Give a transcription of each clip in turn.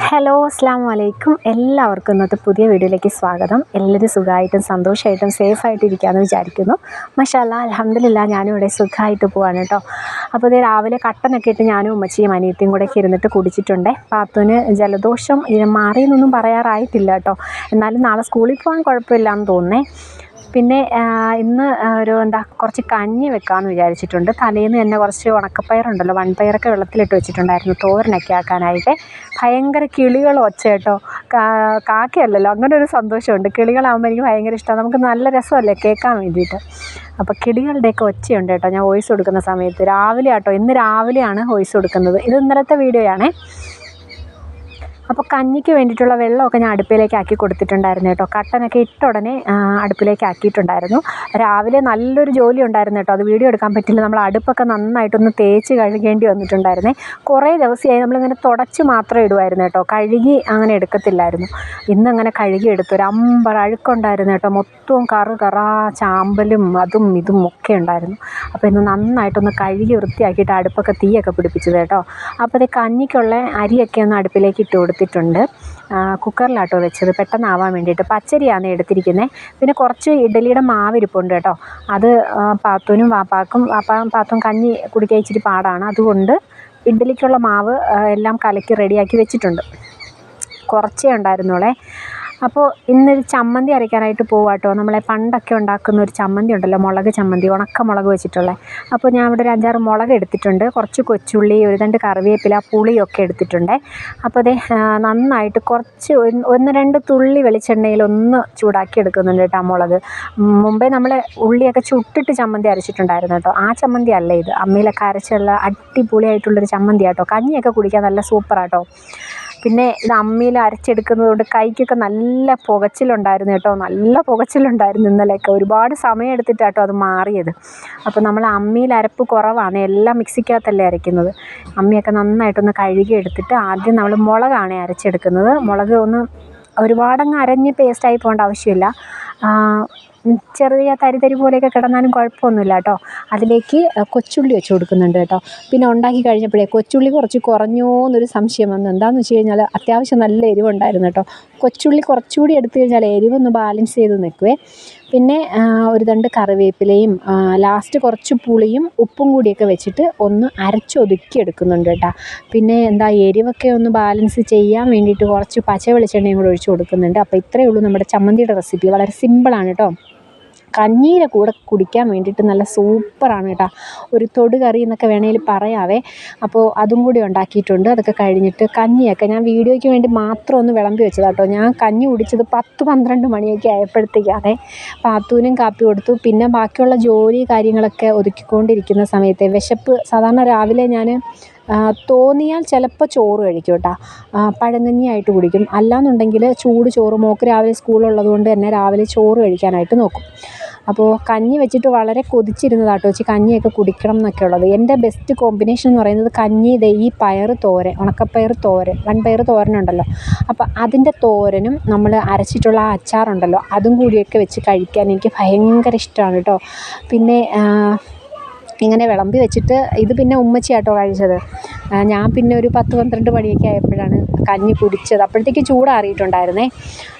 Hello അസ്സാം വലൈക്കും എല്ലാവർക്കും ഇന്നത്തെ പുതിയ വീഡിയോയിലേക്ക് സ്വാഗതം. എല്ലാവരും സുഖമായിട്ടും സന്തോഷമായിട്ടും സേഫായിട്ട് ഇരിക്കാമെന്ന് വിചാരിക്കുന്നു. മഷാല്ല അലഹമില്ല ഞാനും ഇവിടെ സുഖമായിട്ട് പോവാണ് കേട്ടോ. അപ്പോൾ ഇത് രാവിലെ കട്ടനൊക്കെ ഇട്ട് ഞാനും ഉമ്മച്ചിയും അനിയത്തിയും കൂടെ ഒക്കെ ഇരുന്നിട്ട് കുടിച്ചിട്ടുണ്ട്. പാത്തുവിന് ജലദോഷം മാറിയെന്നൊന്നും പറയാറായിട്ടില്ല കേട്ടോ. എന്നാലും നാളെ സ്കൂളിൽ പോകാൻ കുഴപ്പമില്ലാന്ന് തോന്നുന്നേ. പിന്നെ ഇന്ന് ഒരു എന്താ കുറച്ച് കഞ്ഞി വെക്കാമെന്ന് വിചാരിച്ചിട്ടുണ്ട്. തലേന്ന് തന്നെ കുറച്ച് ഉണക്കപ്പയറുണ്ടല്ലോ. വൺപയറൊക്കെ വെള്ളത്തിലിട്ട് വെച്ചിട്ടുണ്ടായിരുന്നു. തോരനൊക്കെ ആക്കാനായിട്ട്. ഭയങ്കര കിളികൾ ഒച്ച കേട്ടോ കാക്കയല്ലല്ലോ. അങ്ങനെ ഒരു സന്തോഷമുണ്ട്. കിളികളാകുമ്പോൾ എനിക്ക് ഭയങ്കര ഇഷ്ടമാണ് നമുക്ക് നല്ല രസമല്ലേ കേൾക്കാൻ വേണ്ടിയിട്ട്. അപ്പോൾ കിളികളുടെയൊക്കെ ഒച്ചയുണ്ട് കേട്ടോ. ഞാൻ വോയിസ് കൊടുക്കുന്ന സമയത്ത്. രാവിലെ ആട്ടോ. ഇന്ന് രാവിലെയാണ് വോയിസ് കൊടുക്കുന്നത്. ഇത് ഇന്നലത്തെ വീഡിയോയാണേ. അപ്പോൾ കഞ്ഞിക്ക് വേണ്ടിയിട്ടുള്ള വെള്ളമൊക്കെ ഞാൻ അടുപ്പിലേക്ക് ആക്കി കൊടുത്തിട്ടുണ്ടായിരുന്നു കേട്ടോ. കട്ടനൊക്കെ ഇട്ട ഉടനെ അടുപ്പിലേക്ക് ആക്കിയിട്ടുണ്ടായിരുന്നു രാവിലെ നല്ലൊരു ജോലി ഉണ്ടായിരുന്നു കേട്ടോ. അത് വീഡിയോ എടുക്കാൻ പറ്റില്ല. നമ്മൾ അടുപ്പൊക്കെ നന്നായിട്ടൊന്ന് തേച്ച് കഴുകേണ്ടി വന്നിട്ടുണ്ടായിരുന്നേ. കുറേ ദിവസമായി നമ്മളിങ്ങനെ തുടച്ച് മാത്രം ഇടുമായിരുന്നു കേട്ടോ. കഴുകി അങ്ങനെ എടുക്കത്തില്ലായിരുന്നു. ഇന്നങ്ങനെ കഴുകി എടുത്തു. ഒരു അമ്പർ അഴുക്കുണ്ടായിരുന്നു കേട്ടോ. മൊത്തവും കറു കറ ചാമ്പലും അതും ഇതും ഒക്കെ ഉണ്ടായിരുന്നു. അപ്പോൾ ഇന്ന് നന്നായിട്ടൊന്ന് കഴുകി വൃത്തിയാക്കിയിട്ട് അടുപ്പൊക്കെ തീയൊക്കെ പിടിപ്പിച്ചത് കേട്ടോ. അപ്പോൾ അത് കഞ്ഞിക്കുള്ള അരിയൊക്കെ ഒന്ന് അടുപ്പിലേക്ക് ഇട്ട് കൊടുത്തിട്ടുണ്ട് ആ, കുക്കറിലാട്ടോ വെച്ചത്. പെട്ടെന്നാവാൻ വേണ്ടിയിട്ട്. പച്ചരിയാണ് എടുത്തിരിക്കുന്നത് പിന്നെ കുറച്ച് ഇഡലിയുടെ മാവിരിപ്പുണ്ട് കേട്ടോ. അത് പാത്തുനും വാപ്പാക്കും വാപ്പാ പാത്തും കഞ്ഞി കുടിക്കാൻ ഇച്ചിരി പാടാണ്. അതുകൊണ്ട് ഇഡ്ഡലിക്കുള്ള മാവ് എല്ലാം കലക്കി റെഡിയാക്കി വെച്ചിട്ടുണ്ട്. കുറച്ചേ ഉണ്ടായിരുന്നുള്ളേ. അപ്പോൾ ഇന്നൊരു ചമ്മന്തി അരയ്ക്കാനായിട്ട് പോവാട്ടോ. നമ്മളെ പണ്ടൊക്കെ ഉണ്ടാക്കുന്ന ഒരു ചമ്മന്തി ഉണ്ടല്ലോ മുളക് ചമ്മന്തി ഉണക്ക മുളക് വെച്ചിട്ടുള്ളത് അപ്പോൾ ഞാൻ ഇവിടെ ഒരു അഞ്ചാറ് മുളക് എടുത്തിട്ടുണ്ട്. കുറച്ച് കൊച്ചുള്ളി ഒരു രണ്ട് കറിവേപ്പില പുളിയൊക്കെ എടുത്തിട്ടുണ്ട്. അപ്പോൾ അതേ നന്നായിട്ട് കുറച്ച് ഒന്ന് രണ്ട് തുള്ളി വെളിച്ചെണ്ണയിൽ ഒന്ന് ചൂടാക്കി എടുക്കുന്നുണ്ട് കേട്ടോ മുളക്. മുമ്പേ നമ്മൾ ഉള്ളിയൊക്കെ ചുട്ടിട്ട് ചമ്മന്തി അരച്ചിട്ടുണ്ടായിരുന്നു കേട്ടോ. ആ ചമ്മന്തി അല്ല ഇത്. അമ്മയിലൊക്കെ അരച്ചുള്ള അടിപൊളിയായിട്ടുള്ളൊരു ചമ്മന്തി ആട്ടോ കഞ്ഞിയൊക്കെ കുടിക്കാൻ നല്ല സൂപ്പറാട്ടോ. പിന്നെ ഇത് അമ്മിയിൽ അരച്ചെടുക്കുന്നത് കൊണ്ട് കൈക്കൊക്കെ നല്ല പുകച്ചിലുണ്ടായിരുന്നു കേട്ടോ. നല്ല പുകച്ചിലുണ്ടായിരുന്നു ഇന്നലെയൊക്കെ. ഒരുപാട് സമയം എടുത്തിട്ടാട്ടോ അത് മാറിയത്. അപ്പോൾ നമ്മൾ അമ്മിയിൽ അരപ്പ് കുറവാണ്. എല്ലാം മിക്സിക്കകത്തല്ലേ അരയ്ക്കുന്നത്. അമ്മിയൊക്കെ നന്നായിട്ടൊന്ന് കഴുകി എടുത്തിട്ട് ആദ്യം നമ്മൾ മുളകാണ് അരച്ചെടുക്കുന്നത്. മുളക് ഒന്ന് ഒരുപാടങ്ങ് അരഞ്ഞ് പേസ്റ്റായി പോകേണ്ട ആവശ്യമില്ല. ചെറിയ തരി തരി പോലെയൊക്കെ കിടന്നാലും കുഴപ്പമൊന്നുമില്ല കേട്ടോ. അതിലേക്ക് കൊച്ചുള്ളി വെച്ച് കൊടുക്കുന്നുണ്ട് കേട്ടോ. പിന്നെ ഉണ്ടാക്കി കഴിഞ്ഞപ്പോഴേ കൊച്ചുള്ളി കുറച്ച് കുറഞ്ഞോ എന്നൊരു സംശയം വന്നു. എന്താണെന്ന് വെച്ച് കഴിഞ്ഞാൽ അത്യാവശ്യം നല്ല എരിവുണ്ടായിരുന്നു കേട്ടോ. കൊച്ചുള്ളി കുറച്ചുകൂടി എടുത്തു കഴിഞ്ഞാൽ എരിവൊന്ന് ബാലൻസ് ചെയ്ത് നിൽക്കുവേ പിന്നെ ഒരു രണ്ട് കറിവേപ്പിലയും ലാസ്റ്റ് കുറച്ച് പുളിയും ഉപ്പും കൂടിയൊക്കെ വെച്ചിട്ട് ഒന്ന് അരച്ചൊതുക്കി എടുക്കുന്നുണ്ട് കേട്ടോ. പിന്നെ എന്താ എരിവൊക്കെ ഒന്ന് ബാലൻസ് ചെയ്യാൻ വേണ്ടിയിട്ട് കുറച്ച് പച്ച വെളിച്ചെണ്ണയും കൂടെ ഒഴിച്ച് കൊടുക്കുന്നുണ്ട്. അപ്പോൾ ഇത്രയേ ഉള്ളൂ നമ്മുടെ ചമ്മന്തിയുടെ റെസിപ്പി വളരെ സിമ്പിളാണ് കേട്ടോ. കഞ്ഞീരെ കൂടെ കുടിക്കാൻ വേണ്ടിയിട്ട് നല്ല സൂപ്പറാണ് കേട്ടോ. ഒരു തൊടുകറി എന്നൊക്കെ വേണമെങ്കിൽ പറയാവേ. അപ്പോൾ അതും കൂടി ഉണ്ടാക്കിയിട്ടുണ്ട്. അതൊക്കെ കഴിഞ്ഞിട്ട് കഞ്ഞിയൊക്കെ ഞാൻ വീഡിയോയ്ക്ക് വേണ്ടി മാത്രം ഒന്ന് വിളമ്പി വെച്ചതാണ് കേട്ടോ. ഞാൻ കഞ്ഞി കുടിച്ചത് പത്ത് പന്ത്രണ്ട് മണിയൊക്കെ ആയപ്പോഴത്തേക്കാണേ. പാത്തൂനും കാപ്പി കൊടുത്തു. പിന്നെ ബാക്കിയുള്ള ജോലി കാര്യങ്ങളൊക്കെ ഒതുക്കിക്കൊണ്ടിരിക്കുന്ന സമയത്തെ വിശപ്പ് സാധാരണ രാവിലെ ഞാൻ തോന്നിയാൽ ചിലപ്പോൾ ചോറ് കഴിക്കും കേട്ടോ. പഴങ്കഞ്ഞിയായിട്ട് കുടിക്കും. അല്ലാന്നുണ്ടെങ്കിൽ ചൂട് ചോറ് മോക്ക് രാവിലെ സ്കൂളുള്ളത് കൊണ്ട് തന്നെ രാവിലെ ചോറ് കഴിക്കാനായിട്ട് നോക്കും. അപ്പോൾ കഞ്ഞി വെച്ചിട്ട് വളരെ കൊതിച്ചിരുന്നതാട്ടോ. ചേച്ചി കഞ്ഞിയൊക്കെ കുടിക്കണം എന്നൊക്കെ ഉള്ളത്. എന്റെ ബെസ്റ്റ് കോമ്പിനേഷൻ എന്ന് പറയുന്നത് കഞ്ഞി ദേ ഈ പയർ തോരൻ ഉണക്കപ്പയർ തോരൻ വൻപയർ തോരനുണ്ടല്ലോ അപ്പോൾ അതിന്റെ തോരനും നമ്മൾ അരച്ചിട്ടുള്ള അച്ചാറുണ്ടല്ലോ അതും കൂടിയൊക്കെ വെച്ച് കഴിക്കാൻ എനിക്ക് ഭയങ്കര ഇഷ്ടമാണ് കേട്ടോ. പിന്നെ ഇങ്ങനെ വിളമ്പി വെച്ചിട്ട് ഇത് പിന്നെ ഉമ്മച്ചിയാട്ടോ കഴിച്ചത്. ഞാൻ പിന്നെ ഒരു പത്ത് പന്ത്രണ്ട് മണിയൊക്കെ ആയപ്പോഴാണ് കഞ്ഞി കുടിച്ചത്. അപ്പോഴത്തേക്ക് ചൂടാറിയിട്ടുണ്ടായിരുന്നേ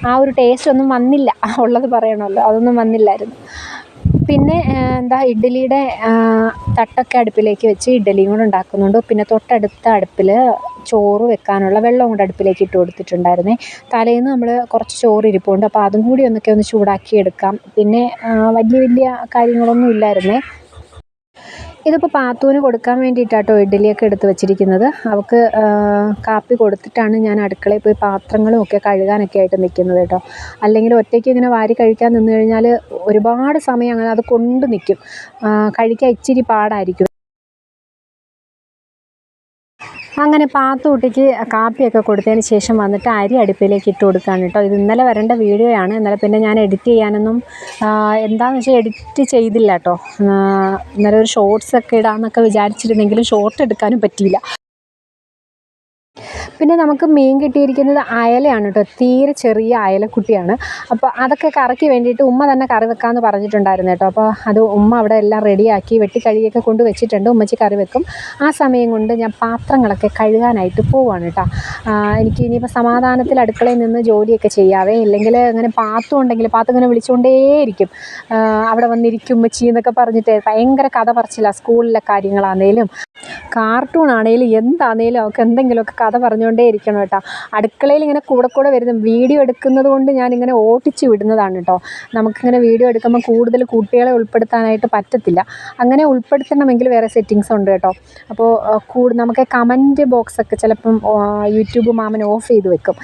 ആ ഒരു ടേസ്റ്റ് ഒന്നും വന്നില്ല. ഉള്ളത് പറയണമല്ലോ. അതൊന്നും വന്നില്ലായിരുന്നു. പിന്നെ എന്താ ഇഡ്ഡലിയുടെ തട്ടൊക്കെ അടുപ്പിലേക്ക് വെച്ച് ഇഡ്ഡലിയും കൂടെ ഉണ്ടാക്കുന്നുണ്ട്. പിന്നെ തൊട്ടടുത്ത അടുപ്പിൽ ചോറ് വെക്കാനുള്ള വെള്ളം കൂടെ അടുപ്പിലേക്ക് ഇട്ട് കൊടുത്തിട്ടുണ്ടായിരുന്നേ. തലേന്ന് നമ്മൾ കുറച്ച് ചോറ് ഇരിപ്പുണ്ട്. അപ്പോൾ അതും കൂടി ഒന്നൊക്കെ ഒന്ന് ചൂടാക്കി എടുക്കാം. പിന്നെ വലിയ വലിയ കാര്യങ്ങളൊന്നും ഇല്ലായിരുന്നേ. ഇതിപ്പോൾ പാത്തുവിന് കൊടുക്കാൻ വേണ്ടിയിട്ടാട്ടോ ഇഡ്ഡലിയൊക്കെ എടുത്ത് വെച്ചിരിക്കുന്നത്. അവൾക്ക് കാപ്പി കൊടുത്തിട്ടാണ് ഞാൻ അടുക്കളയിൽ പോയി പാത്രങ്ങളും ഒക്കെ കഴുകാനൊക്കെ ആയിട്ട് നിൽക്കുന്നത് കേട്ടോ. അല്ലെങ്കിൽ ഒറ്റയ്ക്ക് ഇങ്ങനെ വാരി കഴിക്കാൻ നിന്ന് കഴിഞ്ഞാൽ ഒരുപാട് സമയം അങ്ങനെ അത് കൊണ്ട് നിൽക്കും കഴിക്കാൻ ഇച്ചിരി പാടായിരിക്കും. അങ്ങനെ പാത്തുകുട്ടിക്ക് കാപ്പിയൊക്കെ കൊടുത്തതിന് ശേഷം വന്നിട്ട് അരി അടുപ്പിലേക്ക് ഇട്ട് കൊടുക്കുകയാണ് കേട്ടോ. ഇത് ഇന്നലെ വരേണ്ട വീഡിയോയാണ് ഇന്നലെ പിന്നെ ഞാൻ എഡിറ്റ് ചെയ്യാനൊന്നും എന്താണെന്ന് വെച്ചാൽ എഡിറ്റ് ചെയ്തില്ല കേട്ടോ. ഇന്നലെ ഒരു ഷോർട്സ് ഒക്കെ ഇടാമെന്നൊക്കെ വിചാരിച്ചിരുന്നെങ്കിലും ഷോർട്ട് എടുക്കാനും പറ്റിയില്ല. പിന്നെ നമുക്ക് മീൻ കിട്ടിയിരിക്കുന്നത് അയലയാണ് കേട്ടോ. തീരെ ചെറിയ അയലക്കുട്ടിയാണ്. അപ്പോൾ അതൊക്കെ കറക്കി വേണ്ടിയിട്ട് ഉമ്മ തന്നെ കറി വെക്കാമെന്ന് പറഞ്ഞിട്ടുണ്ടായിരുന്നു കേട്ടോ. അപ്പോൾ അത് ഉമ്മ അവിടെ എല്ലാം റെഡിയാക്കി വെട്ടിക്കഴുകിയൊക്കെ കൊണ്ട് വെച്ചിട്ടുണ്ട്. ഉമ്മച്ചി കറി വെക്കും. ആ സമയം കൊണ്ട് ഞാൻ പാത്രങ്ങളൊക്കെ കഴുകാനായിട്ട് പോവാണ് കേട്ടോ. എനിക്ക് ഇനിയിപ്പോൾ സമാധാനത്തിൽ അടുക്കളയിൽ നിന്ന് ജോലിയൊക്കെ ചെയ്യാവേ. ഇല്ലെങ്കിൽ അങ്ങനെ പാത്രം ഉണ്ടെങ്കിൽ പാത്രം ഇങ്ങനെ വിളിച്ചുകൊണ്ടേയിരിക്കും. അവിടെ വന്നിരിക്കും ഉമ്മച്ചി എന്നൊക്കെ പറഞ്ഞിട്ട് ഭയങ്കര കഥ പറച്ചില്ല സ്കൂളിലെ കാര്യങ്ങളാണേലും. കാർട്ടൂൺ ആണേലും എന്താണേലും അവർക്ക് എന്തെങ്കിലുമൊക്കെ കഥ പറഞ്ഞുകൊണ്ടേ ഇരിക്കണം കേട്ടോ. അടുക്കളയിൽ ഇങ്ങനെ കൂടെ കൂടെ വരുന്ന വീഡിയോ എടുക്കുന്നത് കൊണ്ട് ഞാനിങ്ങനെ ഓട്ടിച്ച് വിടുന്നതാണ് കേട്ടോ. നമുക്കിങ്ങനെ വീഡിയോ എടുക്കുമ്പോൾ കൂടുതൽ കുട്ടികളെ ഉൾപ്പെടുത്താനായിട്ട് പറ്റത്തില്ല. അങ്ങനെ ഉൾപ്പെടുത്തണമെങ്കിൽ വേറെ സെറ്റിങ്സ് ഉണ്ട് കേട്ടോ. അപ്പോൾ കൂടു നമുക്ക് കമന്റ് ബോക്സൊക്കെ ചിലപ്പം യൂട്യൂബ് മാമൻ ഓഫ് ചെയ്ത് വെക്കും.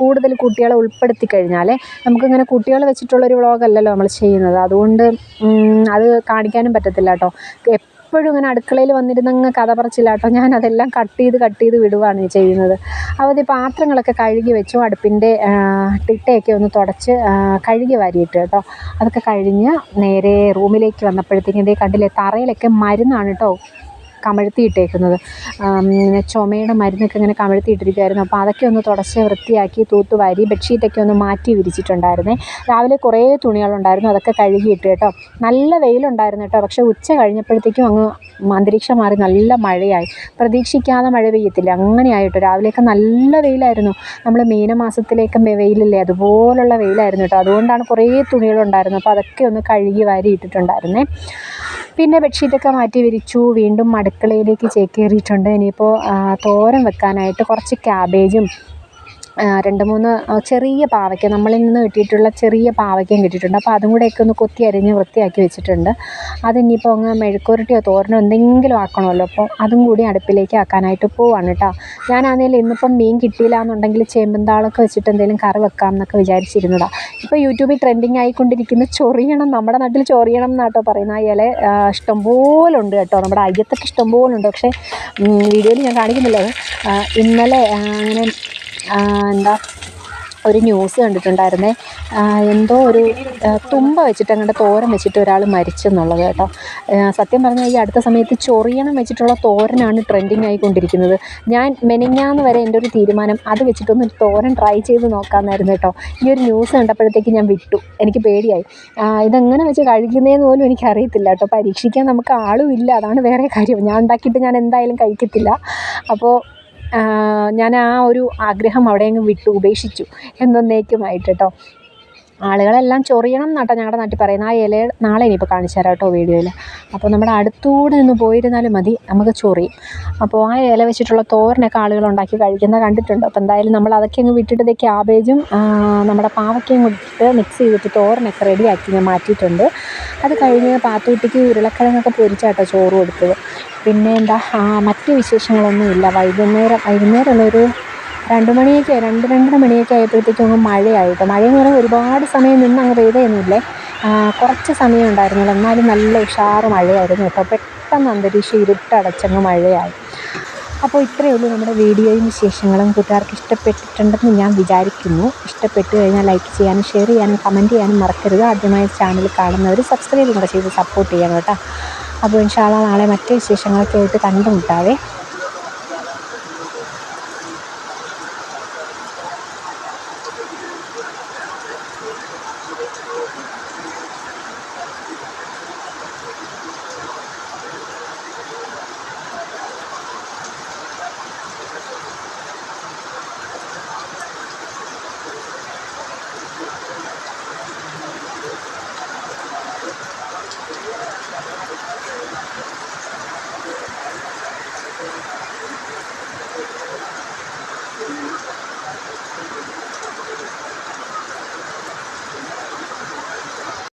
കൂടുതൽ കുട്ടികളെ ഉൾപ്പെടുത്തി കഴിഞ്ഞാൽ നമുക്കിങ്ങനെ കുട്ടികളെ വെച്ചിട്ടുള്ളൊരു വ്ളോഗല്ലല്ലോ നമ്മൾ ചെയ്യുന്നത്. അതുകൊണ്ട് അത് കാണിക്കാനും പറ്റത്തില്ല കേട്ടോ. എപ്പോഴും ഇങ്ങനെ അടുക്കളയിൽ വന്നിരുന്നങ്ങ് കഥ പറച്ചില്ല കേട്ടോ. ഞാൻ അതെല്ലാം കട്ട് ചെയ്ത് കട്ട് ചെയ്ത് വിടുവാണ് ചെയ്യുന്നത്. ഈ പാത്രങ്ങളൊക്കെ കഴുകി വെച്ചു അടുപ്പിന്റെ ടിട്ടയൊക്കെ ഒന്ന് തുടച്ച് കഴുകി വാരിയിട്ട് കേട്ടോ. അതൊക്കെ കഴിഞ്ഞ് നേരെ റൂമിലേക്ക് വന്നപ്പോഴത്തേക്കും ഇതേ കണ്ടില്ലേ തറയിലൊക്കെ മരുന്നാണ് കേട്ടോ. കമഴ്ത്തിയിട്ടേക്കുന്നത്. ചുമയുടെ മരുന്നൊക്കെ ഇങ്ങനെ കമഴ്ത്തിയിട്ടിരിക്കുമായിരുന്നു അപ്പോൾ അതൊക്കെ ഒന്ന് തുടച്ച് വൃത്തിയാക്കി തൂത്ത് വാരി ബെഡ്ഷീറ്റൊക്കെ ഒന്ന് മാറ്റി വിരിച്ചിട്ടുണ്ടായിരുന്നേ. രാവിലെ കുറേ തുണികളുണ്ടായിരുന്നു അതൊക്കെ കഴുകിയിട്ട് കേട്ടോ. നല്ല വെയിലുണ്ടായിരുന്നു കേട്ടോ. പക്ഷേ ഉച്ച കഴിഞ്ഞപ്പോഴത്തേക്കും അങ്ങ് അന്തരീക്ഷം മാറി നല്ല മഴയായി. പ്രതീക്ഷിക്കാതെ മഴ പെയ്യത്തില്ല. അങ്ങനെയായിട്ടോ. രാവിലെയൊക്കെ നല്ല വെയിലായിരുന്നു. നമ്മൾ മീനമാസത്തിലേക്ക് വെയിലില്ലേ? അതുപോലുള്ള വെയിലായിരുന്നു കേട്ടോ. അതുകൊണ്ടാണ് കുറേ തുണികളുണ്ടായിരുന്നു അപ്പോൾ അതൊക്കെ ഒന്ന് കഴുകി വാരി ഇട്ടിട്ടുണ്ടായിരുന്നേ. പിന്നെ ബെഡ്ഷീറ്റൊക്കെ മാറ്റി വിരിച്ചു. വീണ്ടും അടുക്കളയിലേക്ക് ചേക്കേറിയിട്ടുണ്ട്. ഇനിയിപ്പോൾ തോരൻ വെക്കാനായിട്ട് കുറച്ച് ക്യാബേജും രണ്ട് മൂന്ന് ചെറിയ പാവയ്ക്ക നമ്മളിൽ നിന്ന് കിട്ടിയിട്ടുള്ള ചെറിയ പാവയ്ക്കയും കിട്ടിയിട്ടുണ്ട്. അപ്പോൾ അതും കൂടെയൊക്കെ ഒന്ന് കൊത്തി അരിഞ്ഞ് വൃത്തിയാക്കി വെച്ചിട്ടുണ്ട്. അതിനിയിപ്പോൾ അങ്ങ് മെഴുക്കുരട്ടിയോ തോരനോ എന്തെങ്കിലും ആക്കണമല്ലോ. അപ്പോൾ അതും കൂടി അടുപ്പിലേക്ക് ആക്കാനായിട്ട് പോവാണ് കേട്ടോ. ഞാനാണെങ്കിൽ ഇന്നിപ്പം മീൻ കിട്ടിയില്ല എന്നുണ്ടെങ്കിൽ ചേമ്പന്താളൊക്കെ വെച്ചിട്ട് എന്തെങ്കിലും കറി വെക്കാം എന്നൊക്കെ വിചാരിച്ചിരുന്നതാണ് ഇപ്പോൾ യൂട്യൂബിൽ ട്രെൻഡിങ് ആയിക്കൊണ്ടിരിക്കുന്ന. ചൊറിയണം നമ്മുടെ നാട്ടിൽ ചൊറിയണം എന്നാട്ടോ പറയുന്ന ആ ഇല ഇഷ്ടംപോലെ ഉണ്ട് കേട്ടോ. നമ്മുടെ അയ്യത്തൊക്കെ ഇഷ്ടംപോലെ ഉണ്ട് പക്ഷേ വീഡിയോയിൽ ഞാൻ കാണിക്കുന്നില്ല. ഇന്നലെ അങ്ങനെ എന്താ ഒരു ന്യൂസ് കണ്ടിട്ടുണ്ടായിരുന്നേ. എന്തോ ഒരു തുമ്പ വെച്ചിട്ട് അങ്ങോട്ട് തോരൻ വെച്ചിട്ട് ഒരാൾ മരിച്ചെന്നുള്ളത് കേട്ടോ. സത്യം പറഞ്ഞാൽ ഈ അടുത്ത സമയത്ത് ചൊറിയണം വെച്ചിട്ടുള്ള തോരനാണ് ട്രെൻഡിങ് ആയിക്കൊണ്ടിരിക്കുന്നത്. ഞാൻ മെനിഞ്ഞാന്ന് വരെ എന്റെ ഒരു തീരുമാനം അത് വെച്ചിട്ടൊന്ന് തോരൻ ട്രൈ ചെയ്ത് നോക്കാമെന്നായിരുന്നു കേട്ടോ. ഈ ഒരു ന്യൂസ് കണ്ടപ്പോഴത്തേക്ക് ഞാൻ വിട്ടു. എനിക്ക് പേടിയായി. ഇതെങ്ങനെ വെച്ച് കഴിക്കുന്നതെന്ന് പോലും എനിക്കറിയത്തില്ല കേട്ടോ. പരീക്ഷിക്കാൻ നമുക്ക് ആളും ഇല്ല. അതാണ് വേറെ കാര്യം. ഞാൻ ഉണ്ടാക്കിയിട്ട് ഞാൻ എന്തായാലും കഴിക്കത്തില്ല. അപ്പോൾ ഞാൻ ആ ഒരു ആഗ്രഹം അവിടെ അങ്ങ് വിട്ടു ഉപേക്ഷിച്ചു. എന്നേക്കുമായിട്ട് കേട്ടോ ആളുകളെല്ലാം ചൊറിയണം എന്നാട്ടോ ഞങ്ങളുടെ നാട്ടിൽ പറയുന്നത് ആ ഇല നാളെ ഇനിയിപ്പോൾ കാണിച്ചു തരാം കേട്ടോ വീഡിയോയിൽ അപ്പോൾ നമ്മുടെ അടുത്തൂടെ നിന്ന് പോയിരുന്നാലും മതി നമുക്ക് ചൊറിയും അപ്പോൾ ആ ഇല വെച്ചിട്ടുള്ള തോരനൊക്കെ ആളുകൾ ഉണ്ടാക്കി കഴിക്കുന്നത് കണ്ടിട്ടുണ്ട്. അപ്പോൾ എന്തായാലും നമ്മൾ അതൊക്കെ അങ്ങ് വിട്ടിട്ട് ദേ ക്യാബേജും ആ, നമ്മുടെ പാവയ്ക്കയും കൂടിയിട്ട് മിക്സ് ചെയ്തിട്ട് തോരനൊക്കെ റെഡിയാക്കി ഞാൻ മാറ്റിയിട്ടുണ്ട്. അത് കഴിഞ്ഞ് പാത്തൂട്ടിക്ക് ഉരുളക്കിഴങ്ങൊക്കെ പൊരിച്ചാട്ടോ ചോറ് കൊടുത്തത്. പിന്നെ എന്താ മറ്റ് വിശേഷങ്ങളൊന്നുമില്ല വൈകുന്നേരം വൈകുന്നേരമുള്ള ഒരു രണ്ട് മണിയൊക്കെ രണ്ട് രണ്ടര മണിയൊക്കെ ആയപ്പോഴത്തേക്കും അങ്ങ് മഴയായിട്ടോ. മഴയെന്ന് പറഞ്ഞാൽ ഒരുപാട് സമയം നിന്ന് അങ്ങ് പെയ്തൊന്നുമില്ലേ കുറച്ച് സമയം ഉണ്ടായിരുന്നുള്ളൂ. എന്നാലും നല്ല ഉഷാറ് മഴയായിരുന്നു കേട്ടോ. പെട്ടെന്ന് അന്തരീക്ഷം ഇരുട്ടടച്ചങ്ങ് മഴയായി. അപ്പോൾ ഇത്രയേ ഉള്ളൂ നമ്മുടെ വീഡിയോയും വിശേഷങ്ങളും. കൂട്ടുകാർക്ക് ഇഷ്ടപ്പെട്ടിട്ടുണ്ടെന്ന് ഞാൻ വിചാരിക്കുന്നു. ഇഷ്ടപ്പെട്ടു കഴിഞ്ഞാൽ ലൈക്ക് ചെയ്യാനും ഷെയർ ചെയ്യാനും കമന്റ് ചെയ്യാനും മറക്കരുത്. ആദ്യമായി ചാനൽ കാണുന്നവർ സബ്സ്ക്രൈബ് കൂടെ ചെയ്ത് സപ്പോർട്ട് ചെയ്യണം കേട്ടോ. അപ്പോൾ ഇൻഷാല്ല നാളെ മറ്റു വിശേഷങ്ങളൊക്കെ ആയിട്ട് കണ്ടുമുട്ടാവേ.